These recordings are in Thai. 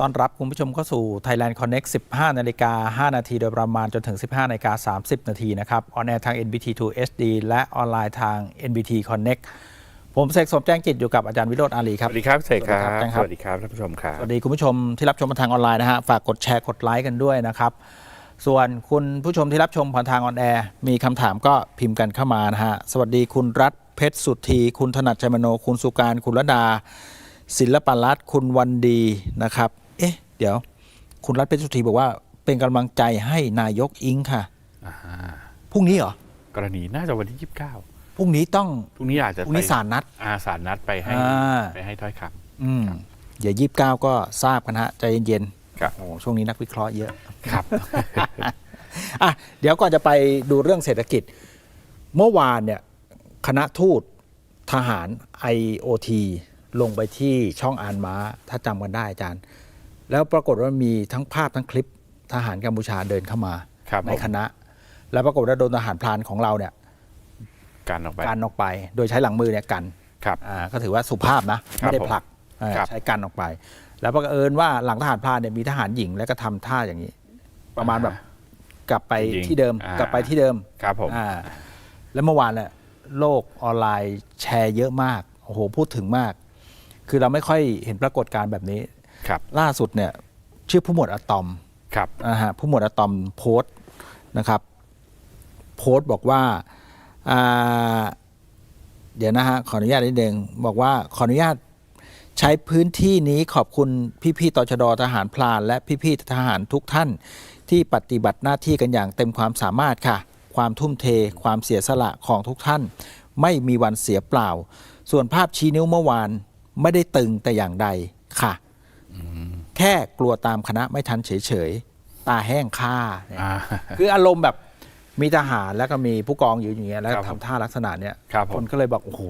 ต้อนรับคุณผู้ชมเข้าสู่ Thailand Connect 15 นาฬิกา 5 นาทีโดยประมาณจนถึง 15 นาฬิกา 30 นาทีนะครับออนแอร์ทาง NBT 2 HD และออนไลน์ทาง NBT Connect ผมเสกสมแจ้งกิจอยู่กับอาจารย์วิโรจน์อาลีคสรับวัสดีครับเสกครับสวัสดีครับ สวัสดีครับท่านผู้ชมครับ สวัสดีคุณผู้ชมที่รับชมผ่านทางออนไลน์นะฮะ ฝากกดแชร์กดไลค์กันด้วยนะครับ ส่วนคุณผู้ชมที่รับชมผ่านทางออนแอร์มีคำถามก็พิมพ์กันเข้ามานะฮะ สวัสดีคุณรัฐเพชรสุธี คุณถนัดชัยมโน คุณสุการ คุณระดา ศิลปรัตน์คุณวันดีนะครับ เอ๊ะ เดี๋ยว คุณรัฐเพชรสุธีบอกว่า เป็นกำลังใจให้นายกอิงค่ะอ่าพรุ่งนี้เหรอกรณีน่าจะวันที่29พรุ่งนี้ต้องพรุ่งนี้อาจจะพรุ่งนี้ไปศาลนัด อาสารนัดไปให้อ่า ไปให้ถ้อยคอืมเดี๋ยวยี่สิบเก้าก็ทราบกันฮะใจเย็นำครับๆโอ้ช่วงนี้นักวิเคราะห์เยอะ ครับ อะเดี๋ยวก่อนจะไปดูเรื่องเศรษฐกิจ เมื่อวานเนี่ยคณะทูตทหาร IOT ลงไปที่ช่องอานม้า ถ้าจำกันได้อาจารย์ แล้วปรากฏว่ามีทั้งภาพทั้งคลิปทหารกัมพูชาเดินเข้ามาครับในผมคณะ แล้วปรากฏว่าโดนทหารพรานของเราเนี่ยการออกไปกันออกไป โดยใช้หลังมือเนี่ยกันครับอ่าก็ถือว่าสุภาพนะครับไม่ได้ผลักอ่าครับใช้กันออกไป แล้วบังเอิญว่าหลังทหารพรานเนี่ยมีทหารหญิงแล้วก็ทำท่าอย่างนี้ ประมาณแบบกลับไปยิงที่เดิมอ่ากลับไปที่เดิมครับผมอ่าแล้วเมื่อวานเนี่ยโลกออนไลน์แชร์เยอะมากโอ้โหพูดถึงมาก คือเราไม่ค่อยเห็นปรากฏการณ์แบบนี้ ครับล่าสุดเนี่ยชื่อผู้หมวดอะตอมครับนะฮะผู้หมวดอะตอมโพสต์นะครับโพสต์บอกว่าอ่าเดี๋ยวนะฮะขออนุญาตนิดนึงบอกว่าขออนุญาตใช้พื้นที่นี้ขอบคุณพี่ๆตชดทหารพลาน และพี่ๆทหารทุกท่าน ที่ปฏิบัติหน้าที่กันอย่างเต็มความสามารถค่ะ ความทุ่มเท ความเสียสละของทุกท่าน ไม่มีวันเสียเปล่า ส่วนภาพชี้นิ้วเมื่อวานไม่ได้ตึงแต่อย่างใดค่ะ แค่กลัวตามคณะไม่ทันเฉยๆ ตาแห้งค่าเนี่ยอ่าคืออารมณ์แบบมีทหารแล้วก็มีผู้กองอยู่อย่างเงี้ยแล้วครับผมทำท่าลักษณะเนี้ยครับผม คนก็เลยบอกโอ้โห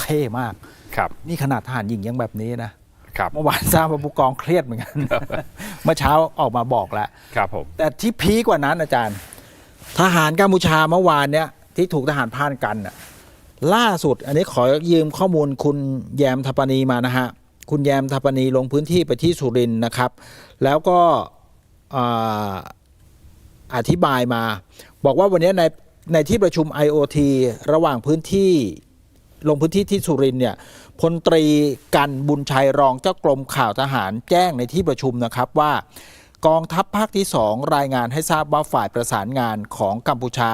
เท่มาก ครับ นี่ขนาดทหารหญิงยังแบบนี้นะครับเมื่อวานทราบว่าผู้กองเครียดเหมือนกัน เมื่อเช้าออกมาบอกแล้ว ครับผม แต่ที่พีคกว่านั้นอาจารย์ ทหารกัมพูชาเมื่อวานเนี้ยที่ถูกทหารพรานกันน่ะล่าสุด อันนี้ขอยืมข้อมูลคุณแยมทัปปนีมานะฮะ คุณแยมทัปนีลงพื้นที่ไปที่สุรินนะครับ แล้วก็ออธิบายมา บอกว่าวันนี้ในในที่ประชุม IOT ระหว่างพื้นที่ลงพื้นที่ที่สุรินเนี่ยพลตรีกันบุญชัยรองเจ้ากรมข่าวทหารแจ้งในที่ประชุมนะครับว่ากองทัพภาคที่ 2 รายงานให้ทราบว่าฝ่ายประสานงานของกัมพูชา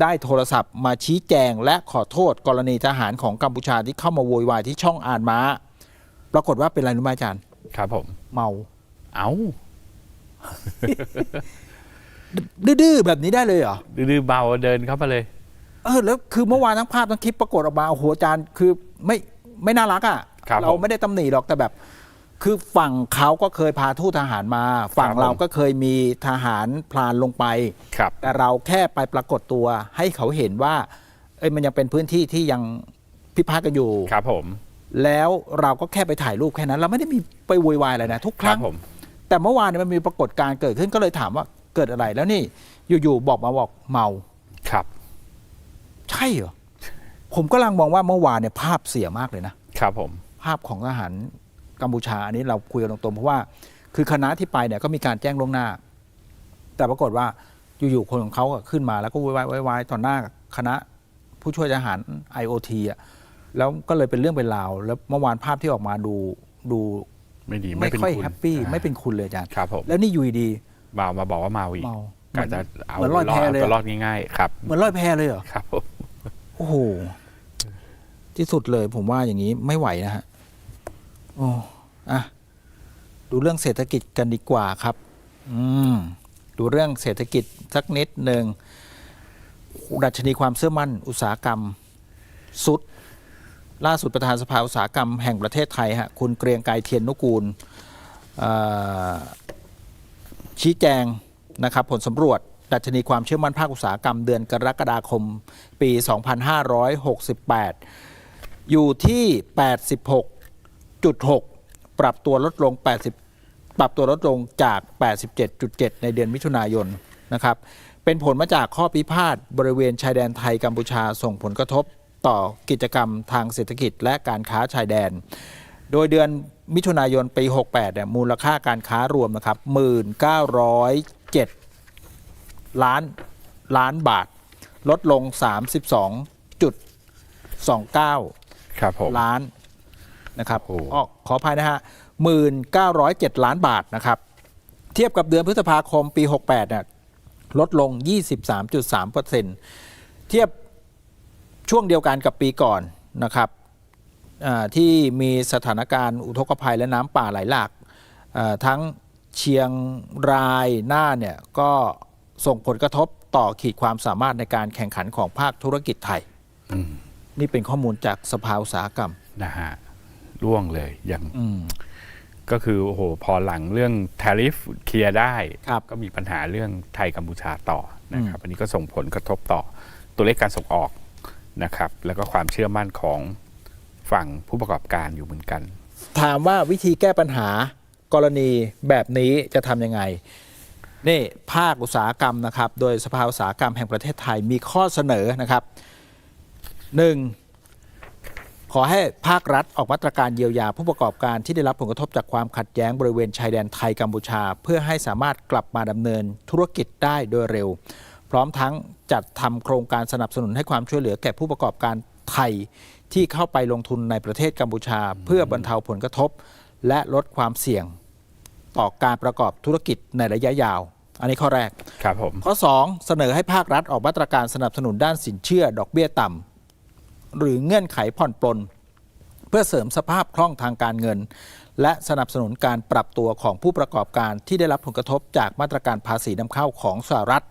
ได้โทรศัพท์มาชี้แจงและขอโทษกรณีทหารของกัมพูชาที่เข้ามาโวยวายที่ช่องอ่านม้า ปรากฏว่าเป็นอะไรรู้ไหมอาจารย์ ครับผม เมา เอ้าดื้อๆแบบนี้ได้เลยเหรอ ดื้อๆเบาเดินเข้ามาเลย เออ แล้วคือเมื่อวานทั้งภาพทั้งคลิปปรากฏออกมาโอ้โหอาจารย์คือไม่ไม่น่ารักอะ ครับเราผม ไม่ได้ตำหนิหรอกแต่แบบ คือฝั่งเขาก็เคยพาทูตทหารมา ฝั่งครับผมเราก็เคยมีทหารพลานลงไป ครับ แต่เราแค่ไปปรากฏตัวให้เขาเห็นว่า เอ้ยมันยังเป็นพื้นที่ที่ยังพิพาทกันอยู่ ครับผม แล้วเราก็แค่ไปถ่ายรูปแค่นั้น เราไม่ได้มีไปโวยวายอะไรนะทุกคครัรั้บงผมแต่เมื่อวานเนยมันมีปรากฏการณ์เกิดขึ้นก็เลยถามว่าเกิดอะไรแล้วนี่ อยู่ๆบอกมาบอกเมาครับ ใช่เหรอผมก็กำลังมองว่าเมื่อวานเนี่ยภาพเสียมากเลยนะครับผม ภาพของทหารกัมพูชาอันนี้เราคุยกันตรงๆเพราะว่า คือคณะที่ไปเนี่ยก็มีการแจ้งล่วงหน้า แต่ปรากฏว่าอยู่ๆคนของเขาก็ขึ้นมาแล้วก็วายวายๆวายๆต่อหน้าคณะผู้ช่วยทหาร IOT อะ แล้วก็เลยเป็นเรื่องเป็นราว แล้วเมื่อวานภาพที่ออกมาดูดูไม่ดีไม่เป็นค่อยณแฮปปี้อ่าไม่เป็นคุณเลยอาจารย์ครับผมแล้วนี่อยู่ดีเมามาบอกว่าเมาอีกเมากะจะเอาเหมือนลอยแพเลยอะตัวรอดง่ายๆครับๆเหมือนลอยแพเลยเหรอ ครับผมโอ้โห ที่สุดเลยผมว่าอย่างนี้ไม่ไหวนะฮะ โอ้อะดูเรื่องเศรษฐกิจกันดีกว่าครับ อืม ดูเรื่องเศรษฐกิจสักนิดหนึ่งดัชนีความเชื่อมั่น อุตสาหกรรมสุด ล่าสุดประธานสภาอุตสาหกรรมแห่งประเทศไทยฮะคุณเกรียงไกรเทียนนุกูลชี้แจงนะครับผลสำรวจดัชนีความเชื่อมั่นภาคอุตสาหกรรมเดือนกรกฎาคมปี 2568 อยู่ที่ 86.6 ปรับตัวลดลง 80 ปรับตัวลดลงจาก 87.7 ในเดือนมิถุนายนนะครับ เป็นผลมาจากข้อพิพาทบริเวณชายแดนไทยกัมพูชาส่งผลกระทบ ต่อกิจกรรมทางเศรษฐกิจและการค้าชายแดน โดยเดือนมิถุนายนปี 68เนี่ยมูลค่าการค้ารวมนะครับ1,907 ล้านล้านบาท ลดลง 32.29 ครับผมล้านนะครับโอ้อ้อขออภัยนะฮะ1,907 ล้านบาทนะครับ เทียบกับเดือนพฤษภาคมปี 68เนี่ยลดลง 23.3%เทียบ ช่วงเดียวกันกับปีก่อนนะครับอ่าที่มีสถานการณ์อุทกภัยและน้ำป่าไหลหลากอ่าทั้งเชียงรายน่านเนี่ยก็ส่งผลกระทบต่อขีดความสามารถในการแข่งขันของภาคธุรกิจไทยอืมนี่เป็นข้อมูลจากสภาอุตสาหกรรมนะฮะร่วงเลยอย่างอืมก็คือโอ้โหพอหลังเรื่อง tariff เคลียร์ได้ครับก็มีปัญหาเรื่องไทยกัมพูชาต่อนะครับอันนี้ก็ส่งผลกระทบต่อตัวเลขการส่งออก นะครับ แล้วก็ความเชื่อมั่นของฝั่งผู้ประกอบการอยู่เหมือนกัน ถามว่าวิธีแก้ปัญหากรณีแบบนี้จะทำยังไง นี่ภาคอุตสาหกรรมนะครับ โดยสภาอุตสาหกรรมแห่งประเทศไทยมีข้อเสนอนะครับหนึ่งขอให้ภาครัฐออกมาตรการเยียวยาผู้ประกอบการที่ได้รับผลกระทบจากความขัดแย้งบริเวณชายแดนไทยกัมพูชา เพื่อให้สามารถกลับมาดำเนินธุรกิจได้โดยเร็ว พร้อมทั้งจัดทำโครงการสนับสนุนให้ความช่วยเหลือแก่ผู้ประกอบการไทยที่เข้าไปลงทุนในประเทศกัมพูชา เพื่อบรรเทาผลกระทบ และลดความเสี่ยง ต่อการประกอบธุรกิจในระยะยาว อันนี้ข้อแรกครับผมข้อ 2 เสนอให้ภาครัฐออกมาตรการสนับสนุนด้านสินเชื่อ ดอกเบี้ยต่ำหรือเงื่อนไขผ่อนปลนเพื่อเสริมสภาพคล่องทางการเงิน และสนับสนุนการปรับตัวของผู้ประกอบการที่ได้รับผลกระทบจากมาตรการภาษีนำเข้าของสหรัฐ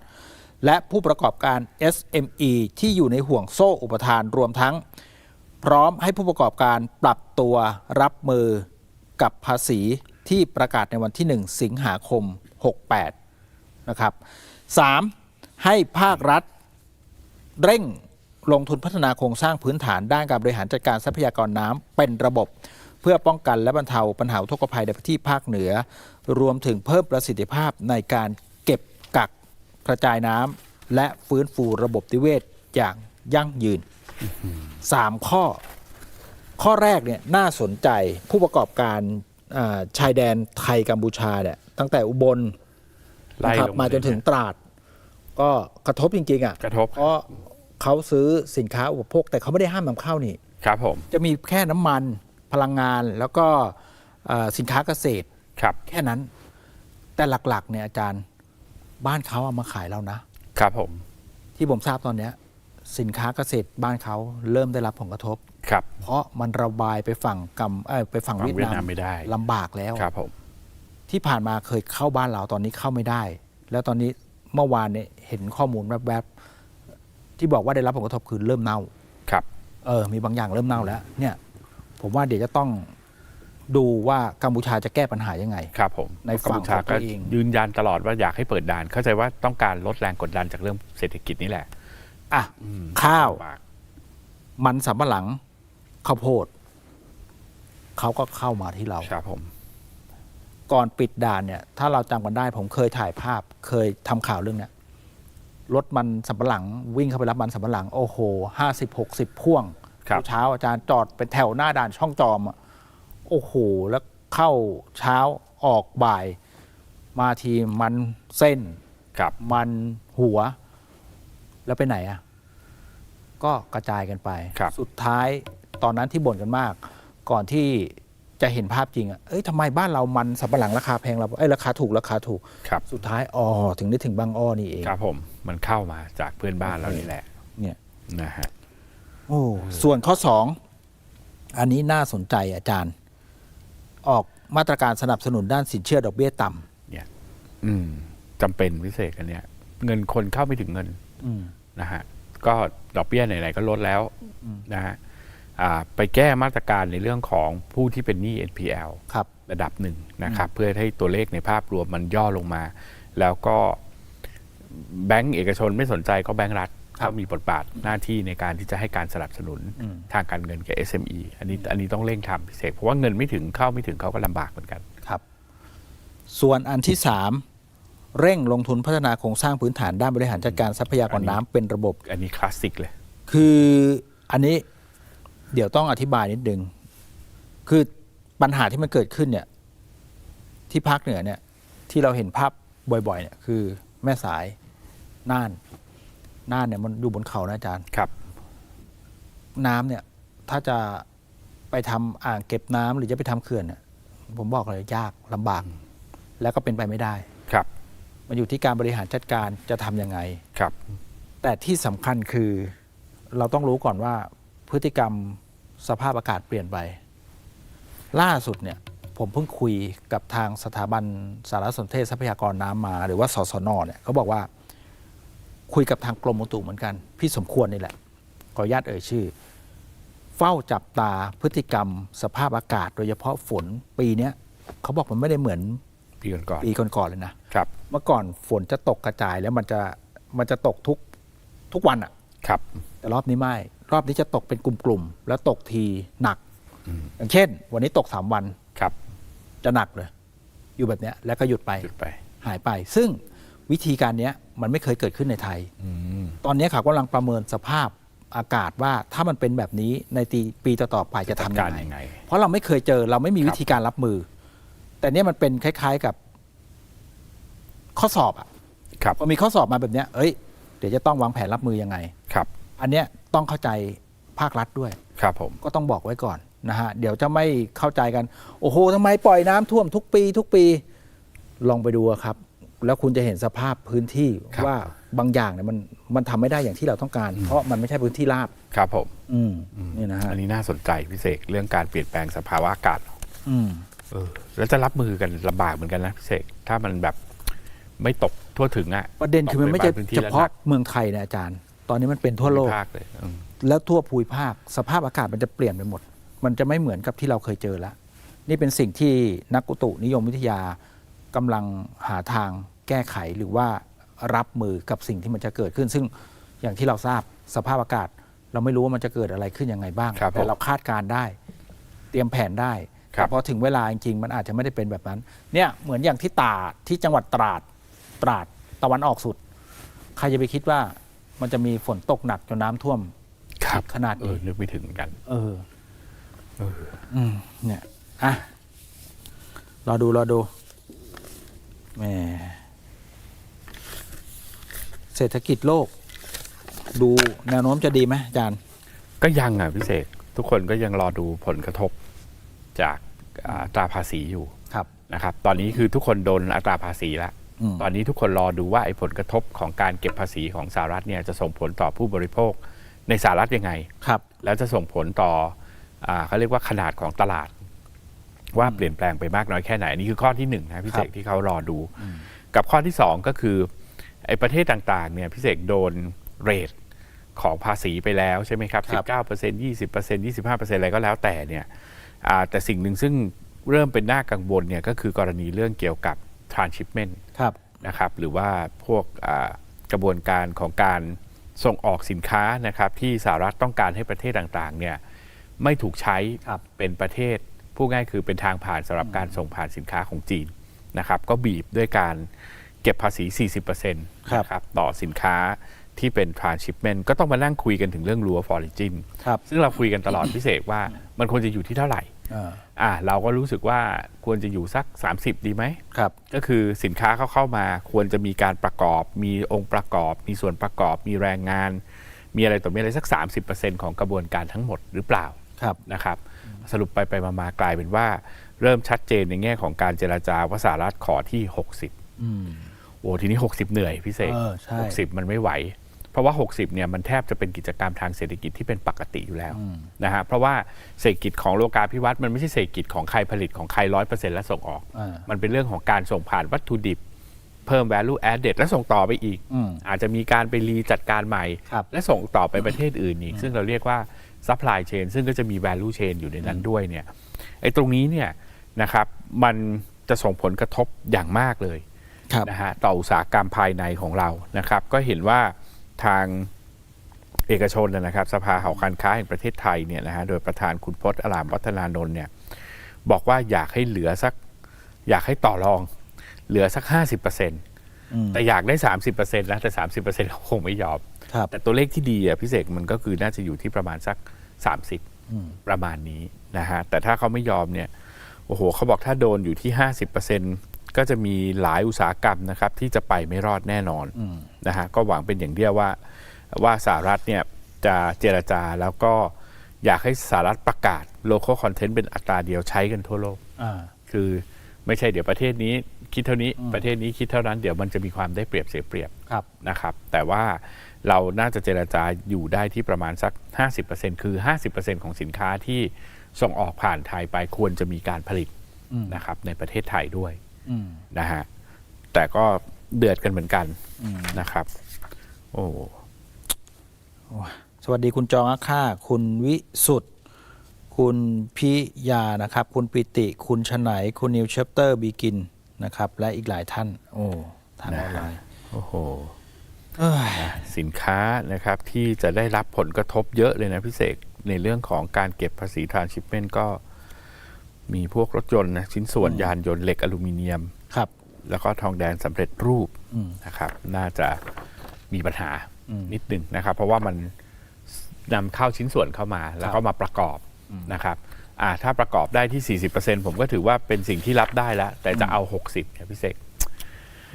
และผู้ประกอบการ SME ที่อยู่ในห่วงโซ่อุปทานรวมทั้ง พร้อมให้ผู้ประกอบการปรับตัวรับมือกับภาษีที่ประกาศในวันที่ 1 สิงหาคม 68 นะครับ 3. ให้ภาครัฐ เร่งลงทุนพัฒนาโครงสร้างพื้นฐานด้านการบริหารจัดการทรัพยากรน้ำเป็นระบบ เพื่อป้องกันและบรรเทาปัญหาอุกภัยในพื้นที่ภาคเหนือ รวมถึงเพิ่มประสิทธิภาพในการ กระจายน้ำและฟื้นฟูระบบนิเวศอย่างยั่งยืนสามข้อ ข้อแรกเนี่ยน่าสนใจผู้ประกอบการอ่าชายแดนไทยกัมพูชาเนี่ยตั้งแต่อุบลไล่นะครับลงมาจนถึงตราด ก็กระทบจริงๆอะกระทบเพราะเขาซื้อสินค้าอุปโภค แต่เขาไม่ได้ห้ามนำเข้านี่ครับผมจะมีแค่น้ำมันพลังงานแล้วก็เอ่อสินค้าเกษตรครับแค่นั้น แต่หลักๆเนี่ยอาจารย์ บ้านเขาเอามาขายเรานะครับผม ที่ผมทราบตอนเนี้ย สินค้าเกษตรบ้านเขาเริ่มได้รับผลกระทบ ครับ เพราะมันระบายไปฝั่งกัมเอ้ยไปฝั่งฝั่งเวียดเวียดนานามมไม่ได้ ลำบากแล้ว ครับผม ที่ผ่านมาเคยเข้าบ้านเราตอนนี้เข้าไม่ได้ แล้วตอนนี้เมื่อวานเนี่ยเห็นข้อมูลแวบๆที่บอกว่าได้รับผลกระทบคือเริ่มเน่า ครับ เออ มีบางอย่างเริ่มเน่าแล้ว เนี่ย ผมว่าเดี๋ยวจะต้อง ดูว่ากัมพูชาจะแก้ปัญหายังไง ครับผมในฝั่งกัมพูชาของตัก็วเอง ยืนยันตลอดว่าอยากให้เปิดด่าน เข้าใจว่าต้องการลดแรงกดดันจากเรื่องเศรษฐกิจนี่แหละอะอืมข้าวลำบากมันสำปะหลังข้าวโพดเขาก็เข้ามาที่เรา ครับผมก่อนปิดด่านเนี่ย ถ้าเราจำกันได้ผมเคยถ่ายภาพ เคยทำข่าวเรื่องเนี้ยรถมันสำปะหลัง วิ่งเข้าไปรับมันสำปะหลัง โอ้โหห้าสิบหกสิบพ่วงครับ เช้าอาจารย์จอดเป็นแถวหน้าด่านช่องจอมอะ โอ้โห แล้วเข้าเช้าออกบ่าย มาทีมันเส้นครับ มันหัว แล้วไปไหนอะ ก็กระจายกันไป ครับ สุดท้ายตอนนั้นที่บ่นกันมาก ก่อนที่จะเห็นภาพจริงอะเอ้ยทำไมบ้านเรามันสับปะหลังราคาแพงเราเอ้ยราคาถูกราคาถูก ครับ สุดท้ายอ๋อถึงได้ถึงบางอ้อนี่เอง ครับผมมันเข้ามาจากเพื่อนบ้านเรานี่แหละเนี่ย นะฮะ โอ้ส่วนข้อสองอันนี้น่าสนใจอาจารย์ ออกมาตรการสนับสนุนด้านสินเชื่อดอกเบี้ยต่ำเนี่ย อืมจำเป็นพิเศษกันเนี่ย เงินคนเข้าไม่ถึงเงินอืมนะฮะก็ดอกเบี้ยไหนๆก็ลดแล้วนะฮะอ่าไปแก้มาตรการในเรื่องของผู้ที่เป็นหนี้ NPL ครับ ระดับหนึ่งนะครับ เพื่อให้ตัวเลขในภาพรวมมันย่อลงมา แล้วก็แบงก์เอกชนไม่สนใจก็แบงก์รัฐ ครับเขามีบทบาทหน้าที่ในการที่จะให้การสนับสนุนอืมทางการเงินแก่ SME อันนี้อันนี้ต้องเร่งทำพิเศษเพราะว่าเงินไม่ถึงเข้าไม่ถึงเขาก็ลำบากเหมือนกันครับ ส่วนอันที่สามเร่งลงทุนพัฒนาโครงสร้างพื้นฐานด้านบริหารจัดการทรัพยากรน้ำเป็นระบบ อันนี้คลาสสิกเลย คืออันนี้เดี๋ยวต้องอธิบายนิดนึงคือปัญหาที่มันเกิดขึ้นเนี่ยที่ภาคเหนือเนี่ยที่เราเห็นภาพบ่อยๆเนี่ยคือแม่สายน่าน น่านเนี่ยมันอยู่บนเขานะอาจารย์ ครับ น้ำเนี่ย ถ้าจะไปทำอ่างเก็บน้ำหรือจะไปทำเขื่อนเนี่ยผมบอกเลยยากลำบาก แล้วก็เป็นไปไม่ได้ ครับมันอยู่ที่การบริหารจัดการจะทำยังไง ครับ แต่ที่สำคัญคือเราต้องรู้ก่อนว่าพฤติกรรมสภาพอากาศเปลี่ยนไป ล่าสุดเนี่ย ผมเพิ่งคุยกับทางสถาบันสารสนเทศทรัพยากรน้ำมา หรือว่าสสนเนี่ยเขาบอกว่า คุยกับทางกรมอุตุเหมือนกัน พี่สมควรนี่แหละ ขออนุญาตเอ่ยชื่อ เฝ้าจับตาพฤติกรรม สภาพอากาศ โดยเฉพาะฝนปีเนี้ยเขาบอกมันไม่ได้เหมือนปีก่อนปีก่อนๆเลยนะๆครับ เมื่อก่อนฝนจะตกกระจายแล้วมันจะมันจะตกทุกทุกวันอะครับ แต่รอบนี้ไม่ รอบนี้จะตกเป็นกลุ่มๆแล้วตกทีหนัก อย่างเช่น วันนี้ตกสามวัน ครับ จะหนักเลย อยู่แบบเนี้ยแล้วก็หยุดไป หยุดไป หายไป ซึ่ง วิธีการเนี้ยมันไม่เคยเกิดขึ้นในไทยอืมตอนนี้เขากำลังประเมินสภาพอากาศว่าถ้ามันเป็นแบบนี้ในตีปีต่อๆไปจะทำจัดยัการงไงยังไง เพราะเราไม่เคยเจอเราไม่มีครับวิธีการรับมือ แต่เนี้ยมันเป็นคล้ายๆกับข้อสอบอะครับพอมีข้อสอบมาแบบเนี้ยเอ้ย เดี๋ยวจะต้องวางแผนรับมือยังไงครับ อันเนี้ยต้องเข้าใจภาครัฐด้วย ครับผมก็ต้องบอกไว้ก่อนนะฮะเดี๋ยวจะไม่เข้าใจกัน โอ้โหทำไมปล่อยน้ำท่วมทุกปี ทุกปี ลองไปดูอะครับ แล้วคุณจะเห็นสภาพพื้นที่ครับว่าบางอย่างเนี่ยมันมันทำไม่ได้อย่างที่เราต้องการ เพราะมันไม่ใช่พื้นที่ราบ ครับผมอืมนี่นะฮะอันนี้น่าสนใจพิเศษเรื่องการเปลี่ยนแปลงสภาวะอากาศอืมเออแล้วจะรับมือกันลำบากเหมือนกันนะพิเศษถ้ามันแบบไม่ตกทั่วถึงอะประเด็นคือมันไม่ใช่ตกปบงพื้นที่เฉแล้วพาะหนักเมืองไทยนะอาจารย์ ตอนนี้มันเป็นทั่วโลก ภาคเลยอืมแล้วทั่วภูมิภาคสภาพอากาศมันจะเปลี่ยนไปหมด มันจะไม่เหมือนกับที่เราเคยเจอแล้ว นี่เป็นสิ่งที่นักอุตุนิยมวิทยากำลังหาทาง แก้ไขหรือว่ารับมือกับสิ่งที่มันจะเกิดขึ้น ซึ่งอย่างที่เราทราบสภาพอากาศ เราไม่รู้ว่ามันจะเกิดอะไรขึ้นยังไงบ้าง ครับผมแต่เราคาดการณ์ได้ เตรียมแผนได้ครับ แต่พอถึงเวลาจริงๆมันอาจจะไม่ได้เป็นแบบนั้น เนี่ยเหมือนอย่างที่ตราดที่จังหวัดตราดตราดตะวันออกสุด ใครจะไปคิดว่ามันจะมีฝนตกหนักจนน้ำท่วม ครับขนาดเอนี้อนึกไม่ถึงเหมือนกันเออ อืม เนี่ย อะ รอดู รอดู แหม เศรษฐกิจโลก ดูแนวโน้มจะดีไหมอาจารย์ ก็ยังอะพิเศษทุกคนก็ยังรอดูผลกระทบจากอ่าอัตราภาษีอยู่ครับนะครับตอนนี้คือทุกคนโดนอัตราภาษีแล้วอืมตอนนี้ทุกคนรอดูว่าไอ้ผลกระทบของการเก็บภาษีของสหรัฐเนี่ยจะส่งผลต่อผู้บริโภคในสหรัฐยังไงครับ แล้วจะส่งผลต่ออาเขาเรียกว่าขนาดของตลาด ว่าเปลี่ยนแปลงไปมากน้อยแค่ไหนอันนี่คือข้อที่หนึ่งนะพี่เสกที่เขารอดู กับข้อที่สองก็คือ ไอ้ประเทศต่างๆเนี่ยพี่เสกโดนเรทของภาษีไปแล้วใช่ไหมครับครับ19% 20% 25%อะไรก็แล้วแต่เนี่ยอ่าแต่สิ่งหนึ่งซึ่งเริ่มเป็นหน้ากังวลเนี่ยก็คือกรณีเรื่องเกี่ยวกับ transshipment ครับนะครับหรือว่าพวกอ่ากระบวนการของการส่งออกสินค้านะครับที่สหรัฐต้องการให้ประเทศต่างๆเนี่ยไม่ถูกใช้ครับเป็นประเทศผู้ง่ายคือเป็นทางผ่านสำหรับการส่งผ่านสินค้าของจีนนะครับก็บีบด้วยการ เก็บภาษี 40%นะครับต่อสินค้าที่เป็น transshipment ก็ต้องมานั่งคุยกันถึงเรื่อง rule of origin ครับซึ่งเราคุยกันตลอดพิเศษว่ามันควรจะอยู่ที่เท่าไหร่เอออ่าเราก็รู้สึกว่าควรจะอยู่สัก 30 ดีไหมครับ ก็คือสินค้าเข้าเข้ามาควรจะมีการประกอบ มีองค์ประกอบ มีส่วนประกอบ มีแรงงาน มีอะไรต่อมีอะไรสัก 30%ของกระบวนการทั้งหมดหรือเปล่าครับนะครับ สรุปไปไปมามากลายเป็นว่า เริ่มชัดเจนในแง่ของการเจราจาว่าสหรัฐขอที่ 60อืม โอ้ทีนี้ 60 เหนื่อยพิเศษเออใช่60มันไม่ไหว เพราะว่า 60เนี่ยมันแทบจะเป็นกิจกรรมทางเศรษฐกิจที่เป็นปกติอยู่แล้วนะฮะเพราะว่าเศรษฐกิจของโลกาภิวัตน์มันไม่ใช่เศรษฐกิจของใครผลิตของใครร้อยเปอร์เซ็นต์และส่งออกอ่ามันเป็นเรื่องของการส่งผ่านวัตถุดิบเพิ่ม value added และส่งต่อไปอีกอืมอาจจะมีการไปรีจัดการใหม่ครับและส่งต่อไปประเทศอื่นอีก ซึ่งเราเรียกว่า supply chain ซึ่งก็จะมี value chain อยู่ในนั้นด้วยเนี่ยไอ้ตรงนี้เนี่ยนะครับมันจะส่งผลกระทบอย่างมากเลยครับ นะฮะต่ออุตสาหกรรมภายในของเรานะครับ ก็เห็นว่าทางเอกชนนะครับ สภาหอการค้าแห่งประเทศไทยเนี่ยนะฮะโดยประธานคุณพจน์อลามวัฒนานนท์เนี่ยบอกว่าอยากให้เหลือสัก อยากให้ต่อรอง เหลือสัก 50%อืมแต่อยากได้ 30%นะแต่ 30%เขาคงไม่ยอมครับแต่ตัวเลขที่ดีอะพิเศษมันก็คือน่าจะอยู่ที่ประมาณสักอืม30 ประมาณนี้นะฮะแต่ถ้าเขาไม่ยอมเนี่ยโอ้โหเขาบอกถ้าโดนอยู่ที่ 50% ก็จะมีหลายอุตสาหกรรมนะครับที่จะไปไม่รอดแน่นอนนะฮะก็หวังเป็นอย่างเดียวว่าว่าสหรัฐเนี่ยจะเจรจาแล้วก็อยากให้สหรัฐประกาศ local content เป็นอัตราเดียวใช้กันทั่วโลกอ่าคือไม่ใช่เดี๋ยวประเทศนี้คิดเท่านี้ประเทศนี้คิดเท่านั้นเดี๋ยวมันจะมีความได้เปรียบเสียเปรียบครับนะครับ แต่ว่าเราน่าจะเจรจาอยู่ได้ที่ประมาณสัก 50%คือ 50%ของสินค้าที่ส่งออกผ่านไทยไปควรจะมีการผลิตนะครับในประเทศไทยด้วยอืม นะฮะแต่ก็เดือดกันเหมือนกันนะครับ โอ้สวัสดีคุณจองอาค่า คุณวิสุทธ์คุณพิยานะครับ คุณปิติ คุณชไหนคุณนิวเชปเตอร์บีกินนะครับ และอีกหลายท่าน โอ้ทางออนไลน์โอ้โหเอ้ยสินค้านะครับที่จะได้รับผลกระทบเยอะเลยนะพี่เสกในเรื่องของการเก็บภาษีทรานชิปเมนก็ มีพวกรถยนต์นะชิ้นส่วนยานยนต์เหล็กอลูมิเนียมครับ แล้วก็ทองแดงสำเร็จรูปอืมนะครับ น่าจะมีปัญหานิดนึงนะครับ เพราะว่ามันนำเข้าชิ้นส่วนเข้ามา แล้วก็มาประกอบนะครับอ่าถ้าประกอบได้ที่ 40%ผมก็ถือว่าเป็นสิ่งที่รับได้แล้ว แต่จะเอา 60เนี่ยพี่เสก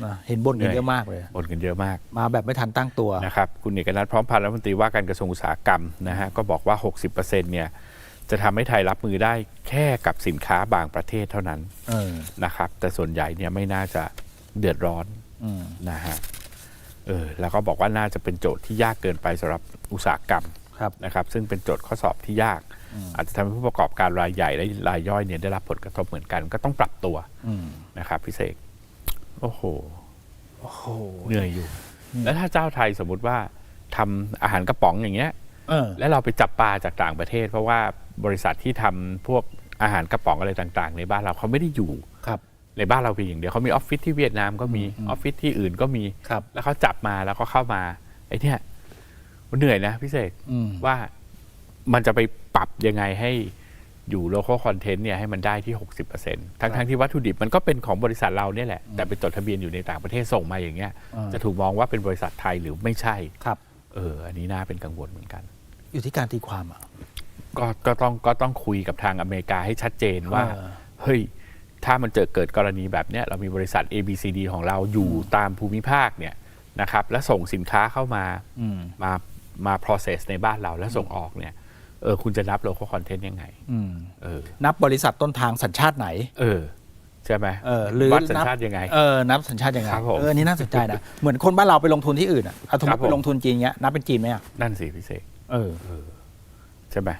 นะเห็นบ่นกันเยอะมากเลยบ่นกันเยอะมาก มาแบบไม่ทันตั้งตัวนะครับ คุณเอกนัทพร้อมพันธ์รัฐมนตรีว่าการกระทรวงอุตสาหกรรมนะฮะก็บอกว่า 60%เนี่ย จะทำให้ไทยรับมือได้แค่กับสินค้าบางประเทศเท่านั้นเออนะครับ แต่ส่วนใหญ่เนี่ยไม่น่าจะเดือดร้อนอืมนะฮะเออแล้วก็บอกว่าน่าจะเป็นโจทย์ที่ยากเกินไปสำหรับอุตสาหกรรมครับนะครับ ซึ่งเป็นโจทย์ข้อสอบที่ยาก อาจจะทำให้ผู้ประกอบการรายใหญ่และรายย่อยเนี่ยได้รับผลกระทบเหมือนกันก็ต้องปรับตัวอืมนะครับพี่เสกโอ้โหโอ้โหเหนื่อยอยู่ แล้วถ้าเจ้าไทยสมมุติว่าทำอาหารกระป๋องอย่างเงี้ย เออ แล้วเราไปจับปลาจากต่างประเทศ เพราะว่าบริษัทที่ทำพวกอาหารกระป๋องอะไรต่างๆ ในบ้านเราเขาไม่ได้อยู่ครับ ในบ้านเราเพียงอย่างเดียวเขามีออฟฟิศที่เวียดนามก็มีออฟฟิศที่อื่นก็มี ครับ แล้วเขาจับมาแล้วก็เข้ามาไอ้เนี่ยมันเหนื่อยนะพี่เสกอืม ว่ามันจะไปปรับยังไงให้อยู่ local content เนี่ยให้มันได้ที่ 60%ทั้งทั้งที่วัตถุดิบมันก็เป็นของบริษัทเราเนี่ยแหละ แต่ไปจดทะเบียนอยู่ในต่างประเทศส่งมาอย่างเงี้ย อ่า จะถูกมองว่าเป็นบริษัทไทยหรือไม่ใช่ ครับ เออ อันนี้น่าเป็นกังวลเหมือนกัน อยู่ที่การตีความอะ ก็ก็ต้องก็ต้องคุยกับทางอเมริกาให้ชัดเจนว่า เออ เฮ้ย ถ้ามันเจอเกิดกรณีแบบเนี้ยเรามีบริษัท ABCD ของเราอยู่ตามภูมิภาคเนี่ยนะครับ แล้วส่งสินค้าเข้ามาอืม มามา process ในบ้านเราแล้วส่งออกเนี่ยเออคุณจะนับ local content ยังไงอืม เออนับบริษัทต้นทางสัญชาติไหน เออ ใช่ไหมเออหรือวัดสัญนับชาติยังไง เออนับสัญชาติยังไงครับผมเอออันนี้น่าสนใจนะ เหมือนคนบ้านเราไปลงทุนที่อื่นอะเอาสมมครัติบผม ไปลงทุนจีนเงี้ยนับเป็นจีนไหมอะ นั่นสิพิเศษ เออใช่ไหม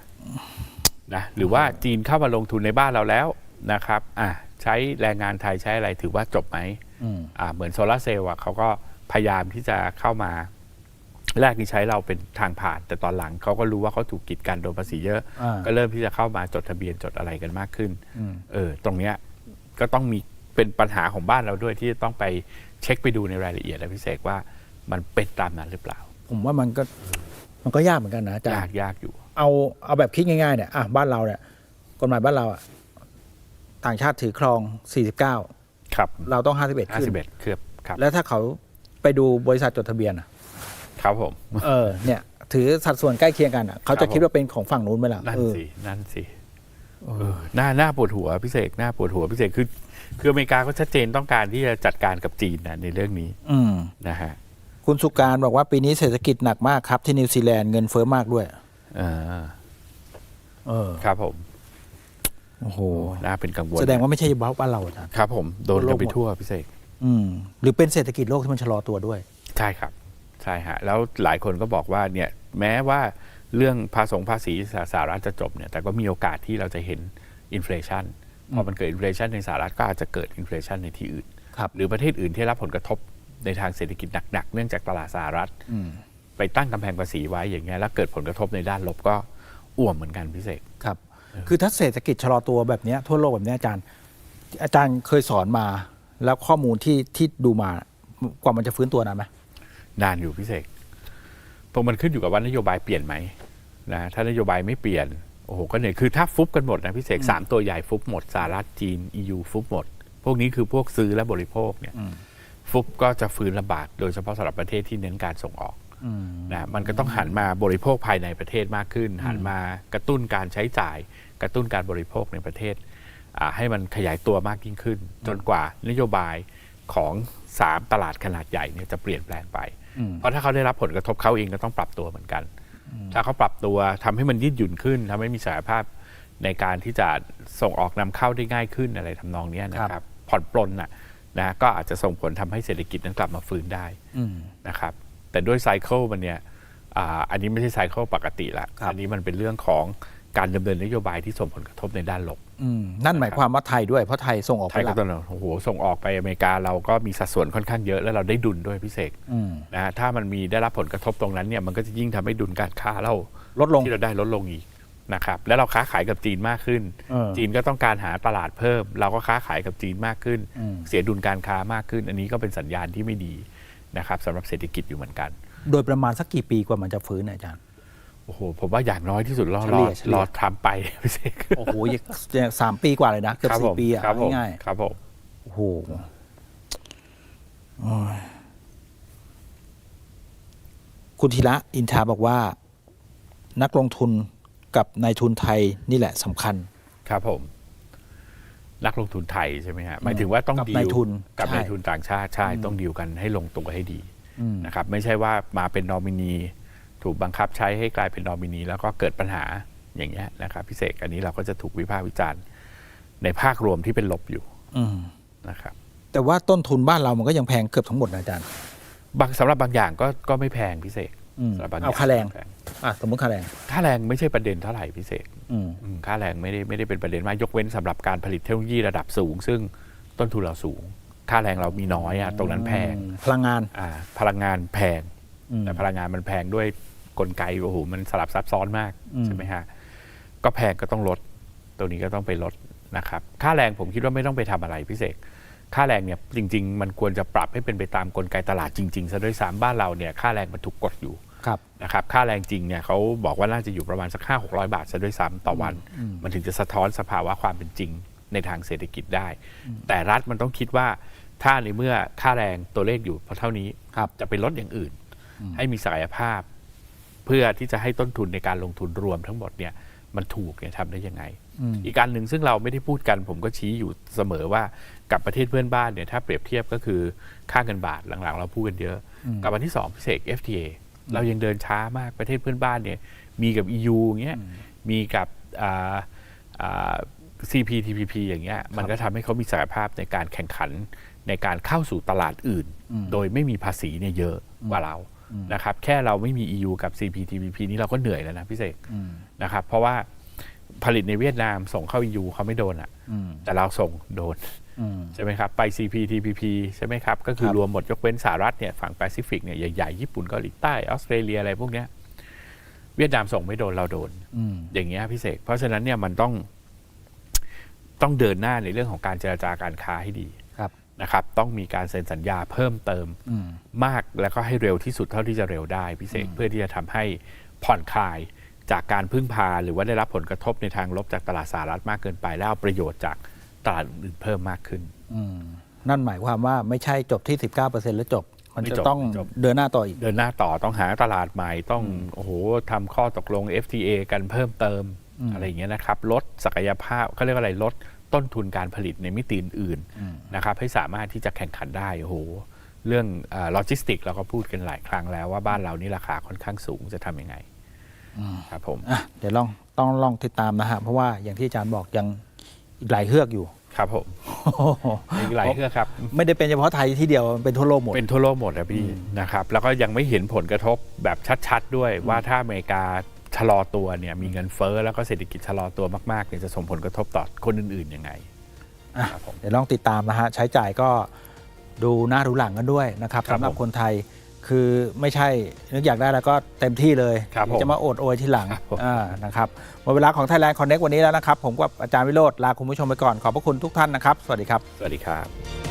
นะหรือว่าจีนเข้ามาลงทุนในบ้านเราแล้วนะครับ อะใช้แรงงานไทยใช้อะไรถือว่าจบไหมอืมอ่าเหมือนโซลาร์เซลล์อะเขาก็พยายามที่จะเข้ามา แรกนี่ใช้เราเป็นทางผ่าน แต่ตอนหลังเขาก็รู้ว่าเขาถูกกีดกันโดนภาษีเยอะอ่าก็เริ่มที่จะเข้ามาจดทะเบียนจดอะไรกันมากขึ้นอืมเออ ตรงเนี้ยก็ต้องมีเป็นปัญหาของบ้านเราด้วยที่จะต้องไปเช็คไปดูในรายละเอียดและพิเศษว่ามันเป็นตามนั้นหรือเปล่า ผมว่ามันก็ มันก็ยากเหมือนกันนะอาจารยากย์ยากอยู่ เอาเอาแบบคิดง่ายๆเนี่ยอะบ้านเราเนี่ยกฎหมายบ้านเราอะต่างชาติถือครอง 49 ครับเราต้อง 51ห้าขึ้นสิบเอ็ดเครือบครับแล้วถ้าเขาไปดูบริษัทจดทะเบียนอะครับผม เออเนี่ยถือสัดส่วนใกล้เคียงกันอะเขาครัจะบผม คิดว่าเป็นของฝั่งนู้นไหมล่ะนั่นเออ สินั่นสิเออหน้าหน้าปวดหัวพิเศษหน้าปวดหัวพิเศษคือคืออเมริกาก็ชัดเจนต้องการที่จะจัดการกับจีนนะในเรื่องนี้อืม นะฮะ คุณสุการบอกว่าปีนี้เศรษฐกิจหนักมากครับที่นิวซีแลนด์เงินเฟ้อมากด้วยเออเออครับผมโอ้โหน่าเป็นกังวลแสดงว่าไม่ใช่เฉพาะบ้านเราอาจารย์ครับ ผมโดนกันไปทั่ทั่ววโลกหมดพิเศษอืมหรือเป็นเศรษฐกิจโลกที่มันชะลอตัวด้วย ใช่ครับใช่ฮะแล้วหลายคนก็บอกว่าเนี่ยแม้ว่าเรื่องภาษงภาษีสหรัฐจะจบเนี่ยแต่ก็มีโอกาสที่เราจะเห็นอินฟลชันพอมันเกิดอินฟลชันในสหรัฐก็อาจจะเกิดอินฟลชันในที่อื่นครับหรือประเทศอื่นที่รับผลกระทบ ในทางเศรษฐกิจหนักๆ เนื่องจากตลาดสหรัฐอืมไปตั้งกำแพงภาษีไว้อย่างเงี้ยแล้วเกิดผลกระทบในด้านลบก็อ่วมเหมือนกันพิเศษครับ คือถ้าเศรษฐกิจชะลอตัวแบบเนี้ยทั่วโลกแบบเนี้ยอาจารย์ อาจารย์เคยสอนมา แล้วข้อมูลที่ที่ดูมากว่ามันจะฟื้นตัวนานไหมนานอยู่พิเศษเพราะมันขึ้นอยู่กับว่านโยบายเปลี่ยนไหมนะถ้านโยบายไม่เปลี่ยนโอ้โหก็เหนื่อยคือถ้าฟุบกันหมดนะพิเศษสามตัวใหญ่ฟุบหมดสหรัฐจีน EU ฟุบหมด พวกนี้คือพวกซื้อและบริโภคเนี่ย ฟุบก็จะฟื้นลำบากโดยเฉพาะสำหรับประเทศที่เน้นการส่งออกอืมนะมันก็ต้องหันมาบริโภคภายในประเทศมากขึ้น หันมากระตุ้นการใช้จ่าย กระตุ้นการบริโภคในประเทศอ่าให้มันขยายตัวมากยิ่งขึ้น จนกว่านโยบายของสามตลาดขนาดใหญ่เนี่ยจะเปลี่ยนแปลงไปอืมเพราะถ้าเขาได้รับผลกระทบเขาเองก็ต้องปรับตัวเหมือนกัน ถ้าเขาปรับตัวทำให้มันยืดหยุ่นขึ้นทำให้มีศักยภาพในการที่จะส่งออกนำเข้าได้ง่ายขึ้นอะไรทำนองเนี้ยนะคครัรับบผ่อนปลนน่ะ นะก็อาจจะส่งผลทำให้เศรษฐกิจนั้นกลับมาฟื้นได้อืมนะครับแต่ด้วยไซเคิลมันเนี่ยอ่าอันนี้ไม่ใช่ไซเคิลปกติละครับอันี้มันเป็นเรื่องของการดำเนินนโยบายที่ส่งผลกระทบในด้านลบอืมนั่นหมายความว่าไทยด้วยเพราะไทยส่งออกไทไปยหก็ลักต้องโอ้โหส่งออกไปอเมริกาเราก็มีสัดส่วนค่อนข้างเยอะแล้วเราได้ดุลด้วยพิเศษอืมนะฮะถ้ามันมีได้รับผลกระทบตรงนั้นเนี่ยมันก็จะยิ่งทำให้ดุลการค้าเราลดลงที่เราได้ลดลงอีก นะครับแล้วเราค้าขายกับจีนมากขึ้น เออ จีนก็ต้องการหาตลาดเพิ่ม เราก็ค้าขายกับจีนมากขึ้น อืม เสียดุลการค้ามากขึ้น อันนี้ก็เป็นสัญญาณที่ไม่ดีนะครับสำหรับเศรษฐกิจอยู่เหมือนกันโดยประมาณสักกี่ปีกว่ามันจะฟื้นอาจารย์ โอ้โหผมว่าอย่างน้อยที่สุดรอเฉรลี่อยเฉลี่ย รอทำไปพิเศษโอ้โหยังสามปีกว่าเลยนะเกือบครับผสี่มปีอะครับผมง่ายครับผมๆโอ้โหโอ้ยคุณธีระอินทราบอกว่า นักลงทุน กับนายทุนไทยนี่แหละสำคัญ ครับผม นักลงทุนไทยใช่ไหมฮะหมายถึงว่าต้องกับดีนายลทุนกับใช่นายทุนต่างชาติใช่อืมต้องดีลกันให้ลงตัวให้ดีอืม นะครับ ไม่ใช่ว่ามาเป็นนอมินี ถูกบังคับใช้ให้กลายเป็นนอมินี แล้วก็เกิดปัญหาอย่างเงี้ยนะครับพิเศษอันนี้เราก็จะถูกวิพากษ์วิจารณ์ ในภาครวมที่เป็นลบอยู่อืมนะครับ แต่ว่าต้นทุนบ้านเรามันก็ยังแพงเกือบทั้งหมดนะอาจารย์ บางสำหรับบางอย่างก็ก็ไม่แพงพิเศษอืม สำหรับบางอย่าเอางค่าแรงไม่พอะสมมติค่าแรงค่าแรงไม่ใช่ประเด็นเท่าไหร่พิเศษอืมอืมค่าแรงไม่ได้ไม่ได้เป็นประเด็นมากยกเว้นสำหรับการผลิตเทคโนโลยีระดับสูง ซึ่งต้นทุนเราสูง ค่าแรงเรามีน้อยอะตรงนั้นแพงพลังงานอ่าพลังงานแพงอืมแต่พลังงานมันแพงด้วยกลไกโอ้โหมันสลับซับซ้อนมากอืมใช่ไหมฮะก็แพงก็ต้องลด ตัวนี้ก็ต้องไปลดนะครับค่าแรงผมคิดว่าไม่ต้องไปทำอะไรพิเศษค่าแรงเนี่ยจริง ๆ มันควรจะปรับให้เป็นไปตามกลไกตลาดจริงๆซะด้วยซ้ำบ้านเราเนี่ยค่าแรงมันถูกกดอยู่ครับ นะครับค่าแรงจริงเนี่ยเขาบอกว่าน่าจะอยู่ประมาณสักห้าหกร้อยบาทซะด้วยซ้ำต่อวันอืมมันถึงจะสะท้อนสภาวะความเป็นจริงในทางเศรษฐกิจได้ แต่รัฐมันต้องคิดว่าถ้าในเมื่อค่าแรงตัวเลขอยู่เท่านี้ครับจะไปลดอย่างอื่นอืมให้มีศักยภาพ เพื่อที่จะให้ต้นทุนในการลงทุนรวมทั้งหมดเนี่ยมันถูกเนี่ยทำได้ยังไงอืมอีกการหนึ่งซึ่งเราไม่ได้พูดกันผมก็ชี้อยู่เสมอว่ากับประเทศเพื่อนบ้านเนี่ยถ้าเปรียบเทียบก็คือค่าเงินบาทหลังๆ เราพูดกันเยอะอืมกับวันที่สองพิเศษ FTA เรายังเดินช้ามากประเทศเพื่อนบ้านเนี่ยมีกับ EU อย่างเงี้ยมีกับอ่าอ่า CPTPP อย่างเงี้ยมันก็ทำให้เขามีศักยภาพในการแข่งขันในการเข้าสู่ตลาดอื่นอืมโดยไม่มีภาษีเนี่ยเยอะกว่าเรานะครับแค่เราไม่มี EU กับ CPTPP นี่เราก็เหนื่อยแล้วนะพี่เสกอืมนะครับเพราะว่าผลิตในเวียดนามส่งเข้า EU เขาไม่โดนอะอืมแต่เราส่งโดนอืม ใช่ไหมครับ ไป CPTPP ใช่ไหมครับ ก็คือครับรวมหมดยกเว้นสหรัฐเนี่ยฝั่งแปซิฟิกเนี่ยใหญ่ๆ ญี่ปุ่นเกาหลีใต้ออสเตรเลียอะไรพวกเนี้ยเวียดนามส่งไม่โดนเราโดนอืมอย่างเงี้ยพี่เสกเพราะฉะนั้นเนี่ยมันต้อง ต้องเดินหน้าในเรื่องของการเจรจาการค้าให้ดีครับนะครับ ต้องมีการเซ็นสัญญาเพิ่มเติมอืมมากแล้วก็ให้เร็วที่สุดเท่าที่จะเร็วได้พิเศษเพื่อที่จะทำให้ผ่อนคลายจากการพึ่งพา หรือว่าได้รับผลกระทบในทางลบจากตลาดสหรัฐมากเกินไปแล้วเอาประโยชน์จาก ตลาดอื่นๆเพิ่มมากขึ้นอืมนั่นหมายความว่าไม่ใช่จบที่ 19%แล้วจบ มันไม่จะจบต้องไม่จบเดินหน้าต่ออีก เดินหน้าต่อต้องหาตลาดใหม่ต้องโอ้โหทำข้อตกลง FTA กันเพิ่มเติมอืมอะไรอย่างเงี้ยนะครับ ลดศักยภาพเขาเรียกว่าอะไรลดต้นทุนการผลิตในมิติอื่นอืมๆนะครับ ให้สามารถที่จะแข่งขันได้โอ้โหเรื่องโลจิสติกเราก็พูดกันหลายครั้งแล้วว่าบ้านเรานี่ราคาค่อนข้างสูงจะทำยังไงครับผมอะเดี๋ยวลองต้องลองติดตามนะฮะเพราะว่าอย่างที่อาจารย์บอกยัง อีกหลายเฮือกอยู่ ครับผมมีหลายเครื่องครับ ไม่ได้เป็นเฉพาะไทยที่เดียวมันเป็นทั่วโลกหมด เป็นทั่วโลกหมดนะพี่นะครับ แล้วก็ยังไม่เห็นผลกระทบแบบชัดๆ ด้วยว่าถ้าอเมริกาชะลอตัวเนี่ยมีเงินเฟ้อแล้วก็เศรษฐกิจชะลอตัวมากๆเนี่ยจะส่งผลกระทบต่อคนอื่นๆยังไงอะครับผมเดี๋ยวลองติดตามนะฮะใช้จ่ายก็ดูหน้าดูหลังกันด้วยนะครับครับสำหรับผมคนไทย คือไม่ใช่นึกอยากได้แล้วก็เต็มที่เลยครับผมจะมาโอดโอยทีหลังครับผมอ่านะครับหมดเวลาของ Thailand Connect วันนี้แล้วนะครับ ผมกับอาจารย์วิโรธลาคุณผู้ชมไปก่อนขอบพระคุณทุกท่านนะครับ สวัสดีครับ สวัสดีครับ